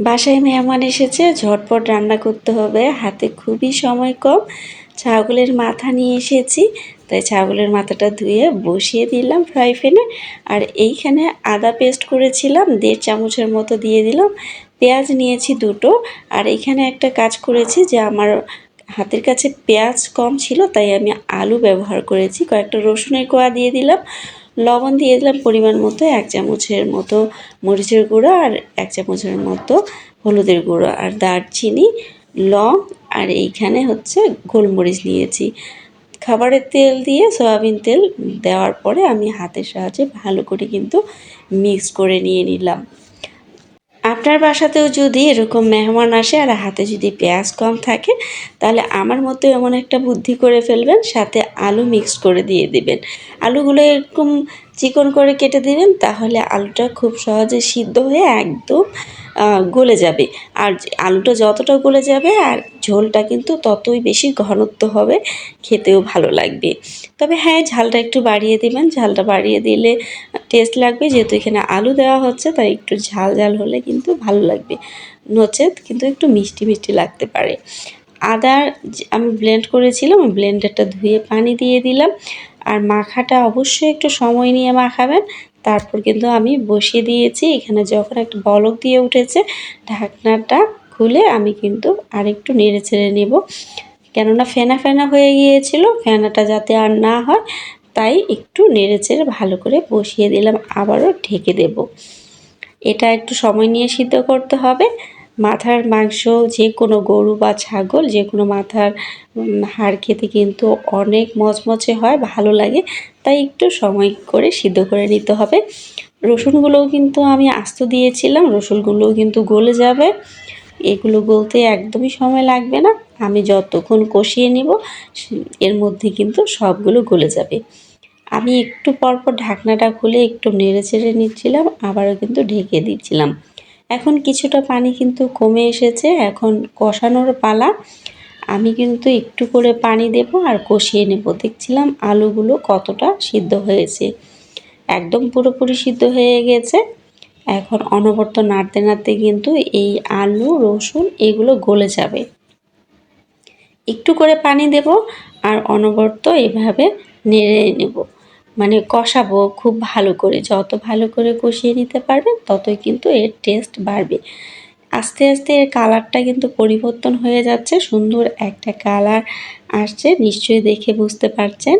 বাসায় মেহমান এসেছে, ঝটপট রান্না করতে হবে। হাতে খুবই সময় কম। ছাগলের মাথা নিয়ে এসেছি, তাই ছাগলের মাথাটা ধুয়ে বসিয়ে দিলাম ফ্রাই প্যানে। আর এইখানে আদা পেস্ট করেছিলাম, দেড় চামচের মতো দিয়ে দিলাম। পেঁয়াজ নিয়েছি দুটো, আর এইখানে একটা কাজ করেছি যে আমার হাতের কাছে পেঁয়াজ কম ছিল, তাই আমি আলু ব্যবহার করেছি। কয়েকটা রসুনের কোয়া দিয়ে দিলাম। লবণ দিয়ে দিলাম পরিমাণ মতো, এক চামচের মতো মরিচের গুঁড়ো আর এক চামচের মতো হলুদের গুঁড়ো আর দারচিনি, লং আর এইখানে হচ্ছে গোলমরিচ নিয়েছি। খাবারের তেল দিয়ে সয়াবিন তেল দেওয়ার পরে আমি হাতের সাহায্যে ভালো করে কিন্তু মিক্স করে নিয়ে নিলাম। আপনার বাসাতেও যদি এরকম মেহমান আসে আর হাতে যদি পেঁয়াজ কম থাকে, তাহলে আমার মতো এমন একটা বুদ্ধি করে ফেলবেন, সাথে আলু মিক্স করে দিয়ে দেবেন। আলুগুলো এরকম চিকন করে কেটে দিবেন, তাহলে আলুটা খুব সহজে সিদ্ধ হয়ে একদম গলে যাবে। আর আলুটা যতটা গলে যাবে আর ঝোলটা কিন্তু ততই বেশি ঘনত্ব হবে, খেতেও ভালো লাগবে। তবে হ্যাঁ ঝালটা একটু বাড়িয়ে দেবেন। ঝালটা বাড়িয়ে দিলে টেস্ট লাগবে, যেহেতু এখানে আলু দেওয়া হচ্ছে, তাই একটু ঝাল ঝাল হলে কিন্তু ভালো লাগবে। নচেত কিন্তু একটু মিষ্টি মিষ্টি লাগতে পারে। আদার আমি ব্লেন্ড করেছিলাম ব্লেন্ডারটা ধুয়ে পানি দিয়ে দিলাম। আর মাখাটা অবশ্যই একটু সময় নিয়ে মাখাবেন। তারপর কিন্তু আমি বসিয়ে দিয়েছি। এখানে যখন একটা বলক দিয়ে উঠেছে, ঢাকনাটা খুলে আমি কিন্তু আরেকটু নেড়ে ছেড়ে নেব। কেননা ফেনা ফেনা হয়ে গিয়েছিল, ফেনাটা যাতে আর না হয় তাই একটু নেড়েচেড়ে ভালো করে বসিয়ে দিলাম, আবারও ঢেকে দেব। এটা একটু সময় নিয়ে সিদ্ধ করতে হবে। মাথার মাংস, যে কোনো গরু বা ছাগল, যে কোনো মাথার হাড় খেতে কিন্তু অনেক মচমচে হয়, ভালো লাগে, তাই একটু সময় করে সিদ্ধ করে নিতে হবে। রসুনগুলোও কিন্তু আমি আস্ত দিয়েছিলাম, রসুনগুলোও কিন্তু গলে যাবে। এগুলো গলতে একদমই সময় লাগবে না, আমি যতক্ষণ কষিয়ে নিব এর মধ্যে কিন্তু সবগুলো গলে যাবে। আমি একটু পরপর ঢাকনাটা খুলে একটু নেড়ে চেড়ে নিচ্ছিলাম, আবারও কিন্তু ঢেকে দিচ্ছিলাম। এখন কিছুটা পানি কিন্তু কমে এসেছে, এখন কষানোর পালা। আমি কিন্তু একটু করে পানি দেব আর কষিয়ে নেব। দেখছিলাম আলুগুলো কতটা সিদ্ধ হয়েছে। একদম পুরোপুরি সিদ্ধ হয়ে গেছে। এখন অনবর্ত নাড়তে নাড়তে কিন্তু এই আলু, রসুন এগুলো গলে যাবে। একটু করে পানি দেব আর অনবর্ত এভাবে নেড়ে নেব। মানে কষাবো খুব ভালো করে। যত ভালো করে কষিয়ে নিতে পারবেন, ততই কিন্তু এর টেস্ট বাড়বে। আস্তে আস্তে এর কালারটা কিন্তু পরিবর্তন হয়ে যাচ্ছে। সুন্দর একটা কালার আসছে, নিশ্চয়ই দেখে বুঝতে পারছেন।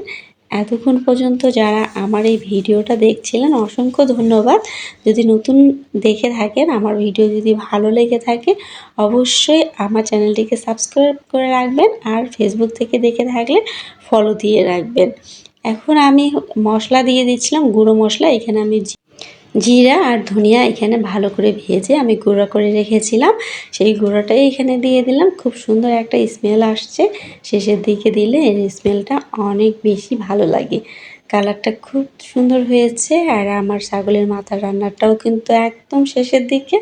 এতক্ষণ পর্যন্ত যারা আমার এই ভিডিওটা দেখছিলেন, অসংখ্য ধন্যবাদ। যদি নতুন দেখে থাকেন, আমার ভিডিও যদি ভালো লেগে থাকে, অবশ্যই আমার চ্যানেলটিকে সাবস্ক্রাইব করে রাখবেন আর ফেসবুক থেকে দেখে থাকলে ফলো দিয়ে রাখবেন। এখন আমি মশলা দিয়ে দিচ্ছিলাম, গুঁড়ো মশলা, এখানে আমি জিরা আর ধনিয়া এখানে ভালো করে ভেজে আমি গুঁড়ো করে রেখেছিলাম। সেই গুঁড়োটাই এখানে দিয়ে দিলাম। খুব সুন্দর একটা স্মেল আসছে। শেষের দিকে দিলে এর স্মেলটা অনেক বেশি ভালো লাগে। কালারটা খুব সুন্দর হয়েছে আর আমার ছাগলের মাথার রান্নাটাও কিন্তু একদম শেষের দিকে।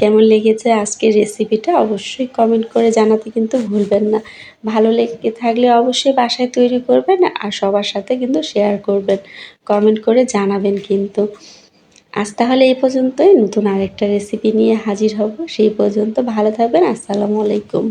কেমন লেগেছে আজকের রেসিপিটা অবশ্যই কমেন্ট করে জানাতে কিন্তু ভুলবেন না। ভালো লেগে থাকলে অবশ্যই বাসায় তৈরি করবেন আর সবার সাথে কিন্তু শেয়ার করবেন। কমেন্ট করে জানাবেন কিন্তু। আজ তাহলে এই পর্যন্তই। নতুন আরেকটা রেসিপি নিয়ে হাজির হব। সেই পর্যন্ত ভালো থাকবেন। আসসালামু আলাইকুম।